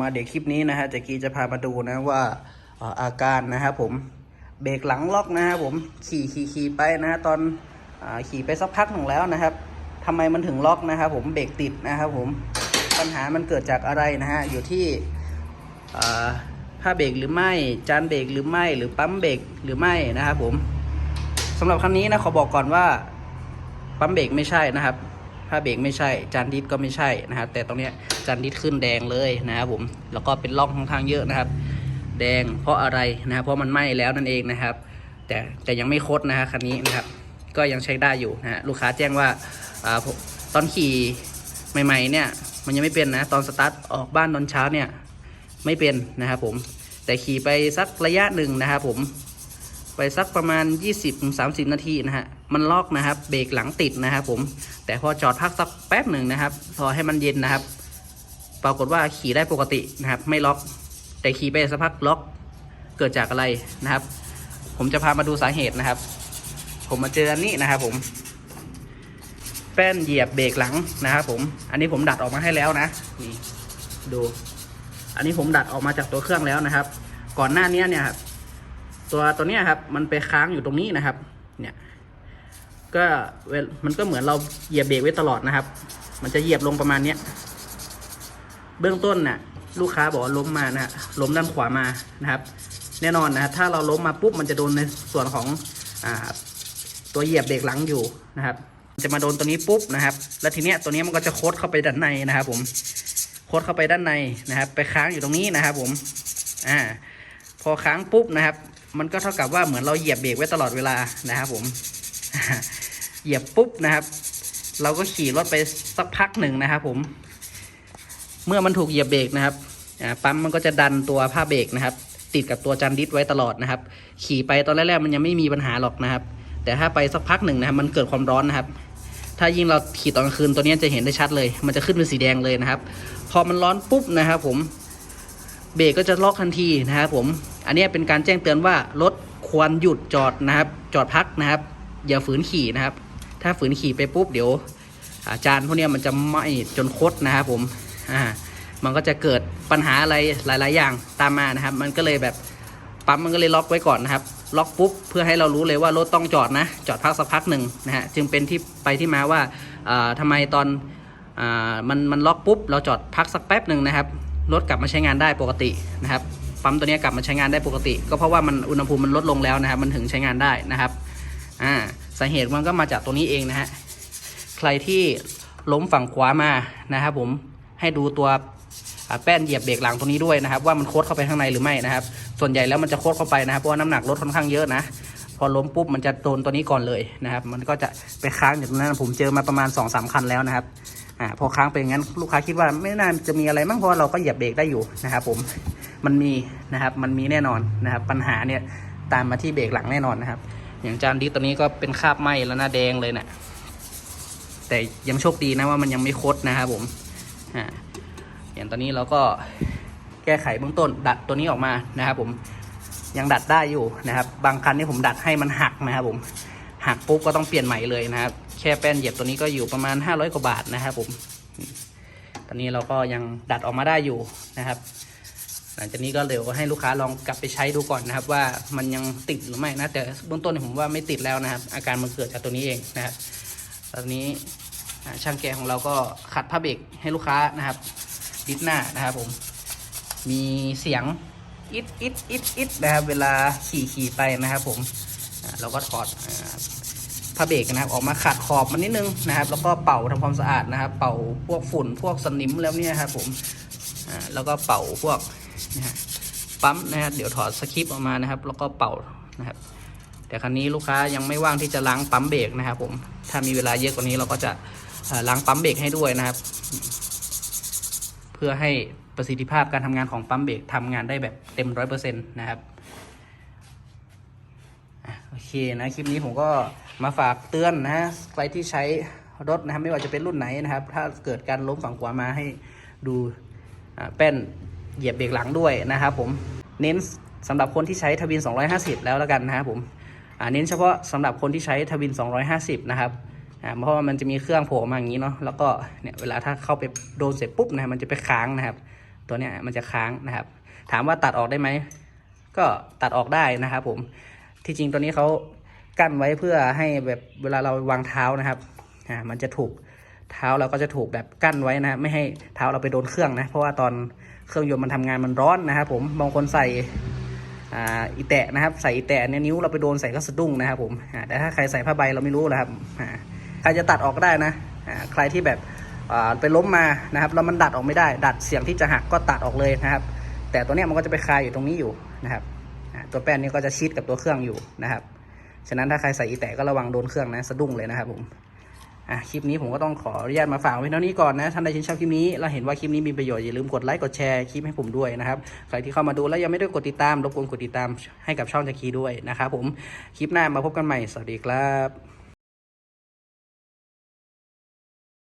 มาเดี๋ยวคลิปนี้นะฮะจะกี้จะพามาดูนะว่าอาการนะครับผมเบรกหลังล็อกนะครับผมขี่ขี่ขี่ไปนะฮะตอนอขี่ไปสักพักหนึ่งแล้วนะครับทำไมมันถึงล็อกนะครับผมเบรกติดนะครับผมปัญหามันเกิดจากอะไรนะฮะอยู่ที่ผ้าเบรกหรือไม่จานเบรกหรือไม่หรือปั๊มเบรกหรือไม่นะครับผมสำหรับคันนี้นะขอบอกก่อนว่าปั๊มเบรกไม่ใช่นะครับ ผ้าเบรกไม่ใช่ จานดิสก็ไม่ใช่นะครับ แต่ตรงเนี้ยจานดิสขึ้นแดงเลยนะครับผม แล้วก็เป็นร่องค่อนข้างเยอะนะครับ แดงเพราะอะไรนะครับ เพราะมันไหม้แล้วนั่นเองนะครับ แต่แต่ยังไม่คดนะฮะคันนี้นะครับ ก็ยังใช้ได้อยู่นะฮะลูกค้าแจ้งว่าอ่าตอนขี่ใหม่ๆเนี่ยมันยังไม่เป็นนะ ตอนสตาร์ทออกบ้านตอนเช้าเนี่ยไม่เป็นนะครับผม แต่ขี่ไปสักระยะหนึ่งนะครับผม ไปสักประมาณ 20-30 นาทีนะฮะ มันล็อกนะครับ เบรกหลังติดนะครับผม แต่พอจอดพักสักแป๊บหนึ่งนะครับ พอให้มันเย็นนะครับ ปรากฏว่าขี่ได้ปกตินะครับ ไม่ล็อก แต่ขี่ไปสักพักล็อก เกิดจากอะไรนะครับ ผมจะพามาดูสาเหตุนะครับ ผมมาเจออันนี้นะครับผม แป้นเหยียบเบรกหลังนะครับผม อันนี้ผมดัดออกมาให้แล้วนะ นี่ ดู อันนี้ผมดัดออกมาจากตัวเครื่องแล้วนะครับ ก่อนหน้านี้เนี่ยครับ ตัวตัวเนี้ยครับ มันไปค้างอยู่ตรงนี้นะครับ เนี่ย ก็เวลมันก็เหมือนเราเหยียบเบรกไว้ตลอดนะครับ มันจะเหยียบลงประมาณเนี้ย เบื้องต้นน่ะ ลูกค้าบอกว่าล้มมานะฮะล้มด้านขวามานะครับ แน่นอนนะฮะถ้าเราล้มมาปุ๊บมันจะโดนในส่วนของอ่าตัวเหยียบเบรกหลังอยู่นะครับจะมาโดนตัวนี้ปุ๊บนะครับ แล้วทีเนี้ยตัวนี้มันก็จะโคดเข้าไปด้านในนะครับ ผม โคดเข้าไปด้านในนะครับ ไปค้างอยู่ตรงนี้นะครับ ผม อ่า พอค้างปุ๊บนะครับ มันก็เท่ากับว่าเหมือนเราเหยียบเบรกไว้ตลอดเวลานะครับผมเหยียบปุ๊บนะครับ เราก็ขี่รถไปสักพักหนึ่งนะครับผม เมื่อมันถูกเหยียบเบรกนะครับปั๊มมันก็จะดันตัวผ้าเบรกนะครับ ติดกับตัวจันดิสไว้ตลอดนะครับ ขี่ไปตอนแรกๆมันยังไม่มีปัญหาหรอกนะครับ แต่ถ้าไปสักพักหนึ่งนะครับมันเกิดความร้อนนะครับ ถ้ายิ่งเราขี่ตอนกลางคืนตัวนี้จะเห็นได้ชัดเลย มันจะขึ้นเป็นสีแดงเลยนะครับ พอมันร้อนปุ๊บนะครับ ผมเบรกก็จะล็อกทันทีนะครับผม อันนี้เป็นการแจ้งเตือนว่ารถควรหยุดจอดนะครับ จอดพักนะครับ อย่าฝืนขี่นะครับ ถ้าฝืนขี่ไปปุ๊บเดี๋ยวอาจารย์พวกนี้มันจะไหม้จนคดนะครับผมอ่ามันก็จะเกิดปัญหาอะไรหลาย ๆ อย่างตามมานะครับ มันก็เลยแบบปั๊มมันก็เลยล็อกไว้ก่อนนะครับ ล็อกปุ๊บเพื่อให้เรารู้เลยว่ารถต้องจอดนะ จอดพักสักพักหนึ่งนะฮะจึงเป็นที่ไปที่มาว่าอ่าทำไมตอนอมันมันล็อกปุ๊บเราจอดพักสักแป๊บหนึ่งนะครับรถกลับมาใช้งานได้ปกตินะครับ ปั๊มตัวนี้กลับมาใช้งานได้ปกติ ก็เพราะว่ามันอุณหภูมิมันลดลงแล้วนะครับ มันถึงใช้งานได้นะครับอ่าสาเหตุมันก็มาจากตัวนี้เองนะฮะใครที่ล้มฝั่งขวามานะครับผมให้ดูตัวแป้นเหยียบเบรกหลังตัวนี้ด้วยนะครับ ว่ามันโคดเข้าไปข้างในหรือไม่นะครับ ส่วนใหญ่แล้วมันจะโคดเข้าไปนะครับเพราะว่าน้ำหนักรถค่อนข้างเยอะนะพอล้มปุ๊บมันจะโดนตัวนี้ก่อนเลยนะครับ มันก็จะไปค้างอยู่ตรงนั้นผมเจอมาประมาณ2อสาคันแล้วนะครับอ่าพอค้างไปอย่างนั้นลูกค้าคิดว่าไม่น่าจะมีอะไรมั้งเพราะเราก็เหยียบเบรกได้อยู่นะครับผม มันมีนะครับ มันมีแน่นอนนะครับ ปัญหาเนี่ยตามมาที่เบรกหลังแน่นอนนะครับ อย่างจานดิสตัวนี้ก็เป็นคราบไหมแล้วหน้าแดงเลยนะ่ะแต่ยังโชคดีนะว่ามันยังไม่คดนะครับผมอ่าอย่างตอนนี้เราก็แก้ไขเบื้องต้น ดัดตัวนี้ออกมานะครับผมยังดัดได้อยู่นะครับ บางคันนี่ผมดัดให้มันหักนะครับผมหักปุ๊บก็ต้องเปลี่ยนใหม่เลยนะครับ แค่แป้นเหยียบตัวนี้ก็อยู่ประมาณ 500 กว่าบาทนะครับผม ตอนนี้เราก็ยังดัดออกมาได้อยู่นะครับ หลังจากนี้ก็เดี๋ยวให้ลูกค้าลองกลับไปใช้ดูก่อนนะครับ ว่ามันยังติดหรือไม่นะแต่เบื้องต้นเนี่ยผมว่าไม่ติดแล้วนะครับ อาการมันเกิดจากตัวนี้เองนะครับตอนนี้ช่างแกะของเราก็ขัดผ้าเบรกให้ลูกค้านะครับดิสหน้านะครับผมมีเสียงอิดอิดอิดอิดนะครับ เวลาขี่ขี่ไปนะครับ ผมเราก็ถอดผ้าเบรกนะครับ ออกมาขัดขอบมันนิดนึงนะครับ แล้วก็เป่าทำความสะอาดนะครับ เป่าพวกฝุ่นพวกสนิมแล้วเนี่ยครับผม อ่าแล้วก็เป่าพวกนะฮะปั๊มนะครับเดี๋ยวถอดสคริปต์ออกมานะครับ แล้วก็เป่านะครับแต่ครั้นี้ลูกค้ายังไม่ว่างที่จะล้างปั๊มเบรกนะครับผมถ้ามีเวลาเยอะกว่านี้เราก็จะล้างปั๊มเบรกให้ด้วยนะครับ เพื่อให้ประสิทธิภาพการทำงานของปั๊มเบรกทำงานได้แบบเต็มร้อยเปอร์เซ็นต์นะครับโอเคนะคลิปนี้ผมก็มาฝากเตือนนะใครที่ใช้รถนะครับไม่ว่าจะเป็นรุ่นไหนนะครับ ถ้าเกิดการล้มฝั่งขวามาให้ดู แป้นเหยียบเบรกหลังด้วยนะครับผมเน้นสำหรับคนที่ใช้ทวิน 250 แล้วแล้วกันนะครับผมเน้นเฉพาะสำหรับคนที่ใช้ทวิน 250 นะครับเพราะว่ามันจะมีเครื่องโผล่มาอย่างนี้เนาะแล้วก็เนี่ยเวลาถ้าเข้าไปโดนเสร็จปุ๊บนะมันจะไปค้างนะครับ ตัวเนี้ยมันจะค้างนะครับ ถามว่าตัดออกได้ไหมก็ตัดออกได้นะครับผมที่จริงตัวนี้เขากั้นไว้เพื่อให้แบบเวลาเราวางเท้านะครับอ่ามันจะถูก เท้าเราก็จะถูกแบบกั้นไว้นะไม่ให้เท้าเราไปโดนเครื่องนะเพราะว่าตอนเครื่องยนต์มันทำงานมันร้อนนะครับผมบางคนใส่อีแตะนะครับ ใส่อีแตะเนี่ยนิ้วเราไปโดนใส่ก็สะดุ้งนะครับผมแต่ถ้าใครใส่ผ้าใบเราไม่รู้นะครับใครจะตัดออกก็ได้นะใครที่แบบไปล้มมานะครับแล้วมันดัดออกไม่ได้ ดัดเสียงที่จะหักก็ตัดออกเลยนะครับ แต่ตัวเนี้ยมันก็จะไปคาอยู่ตรงนี้อยู่นะครับตัวแป้นนี้ก็จะชิดกับตัวเครื่องอยู่นะครับ ฉะนั้นถ้าใครใส่อีแตะก็ระวังโดนเครื่องนะสะดุ้งเลยนะครับผม อะคลิปนี้ผมก็ต้องขออนุญาตมาฝากไว้เท่านี้ก่อนนะท่านใดชื่นชอบคลิปนี้เราเห็นว่าคลิปนี้มีประโยชน์อย่าลืมกดไลค์กดแชร์คลิปให้ผมด้วยนะครับใครที่เข้ามาดูแล้วยังไม่ได้กดติดตามรบกวนกดติดตามให้กับช่องจักรีด้วยนะครับผมคลิปหน้ามาพบกันใหม่สวัสดีครับ